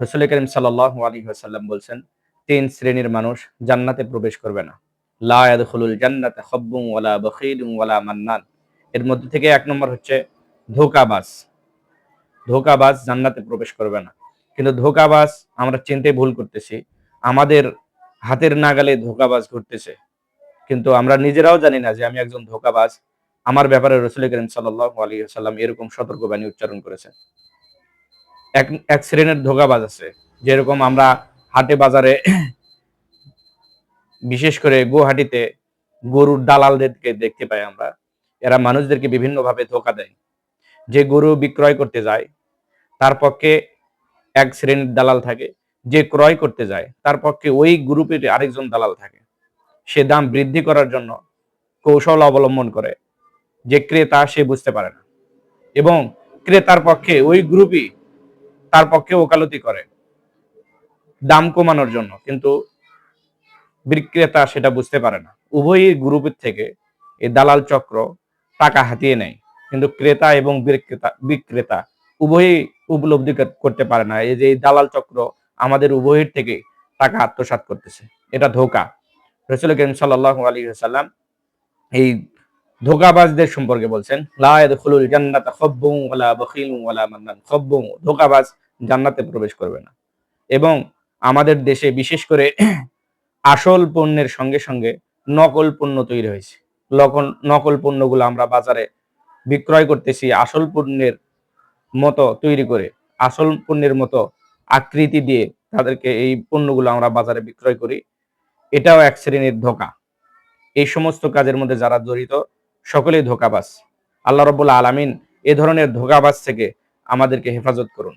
রসুল করিম সাল্লাহ আলী সাল্লাম বলছেন, তিন শ্রেণির মানুষ জান্নাতে প্রবেশ করবে না। জান্নাতে মান্নান। এর মধ্যে থেকে এক নম্বর হচ্ছে জান্নাতে প্রবেশ করবে না। কিন্তু ধোকাবাজ আমরা চিনতে ভুল করতেছি। আমাদের হাতের নাগালে ধোকাবাজ ঘুরতেছে কিন্তু আমরা নিজেরাও জানি না যে আমি একজন ধোকাবাজ। আমার ব্যাপারে রসুল করিম সাল্লাহ আলী সাল্লাম এরকম সতর্কবাণী উচ্চারণ করেছেন। এক এক শ্রেণির ধোকাবাজ আছে। যেরকম আমরা হাটে বাজারে বিশেষ করে গুয়াহাটিতে গরুর দালালদেরকে দেখতে পাই আমরা। এরা মানুষদেরকে বিভিন্নভাবে ধোকা দেয়। যে গরু বিক্রয় করতে যায়, তার পক্ষে এক শ্রেণির দালাল থাকে। যে ক্রয় করতে যায়, তার পক্ষে ওই গ্রুপের আরেকজন দালাল থাকে। সে দাম বৃদ্ধি করার জন্য কৌশল অবলম্বন করে। যে ক্রেতা, সে বুঝতে পারে না। এবং ক্রেতার পক্ষে ওই গ্রুপই তার পক্ষে ওকালতি করে। দাম কমানোর জন্য, কিন্তু বিক্রেতা সেটা বুঝতে পারে না। উভয়ই গ্রুপের থেকে এই দালাল চক্র টাকা হাতিয়ে নেয়। কিন্তু ক্রেতা এবং বিক্রেতা বিক্রেতা উভয়ই উপলব্ধি করতে পারে না। এই যে দালাল চক্র আমাদের উভয়ের থেকে টাকা আত্মসাত করতেছে। এটা ধোকা। রসুল করিম সাল্লাহ আলী সাল্লাম এই ধোকাবাজদের সম্পর্কে বলছেন লায়াদখুলুল জান্নাত খব্বুম ওয়ালা বখিলুম ওয়ালা মান্নান। খব্বুম ধোকাবাজ জান্নাতে প্রবেশ করবে না। এবং আমাদের দেশে বিশেষ করে আসল পণ্যের সঙ্গে সঙ্গে নকল পণ্য তৈরি হয়েছে। লকল নকল পণ্যগুলো আমরা বাজারে বিক্রয় করতেছি আসল পণ্যের মতো তৈরি করে, আসল পণ্যের মতো আকৃতি দিয়ে তাদেরকে এই পণ্যগুলো আমরা বাজারে বিক্রয় করি। এটাও এক শ্রেণির ধোকা। এই সমস্ত কাজের মধ্যে যারা জড়িত, সকলেই ধোকাবাস আল্লাহ রব্বুল্লা আলমিন এ ধরনের ধোকাবাস থেকে আমাদেরকে হেফাজত করুন।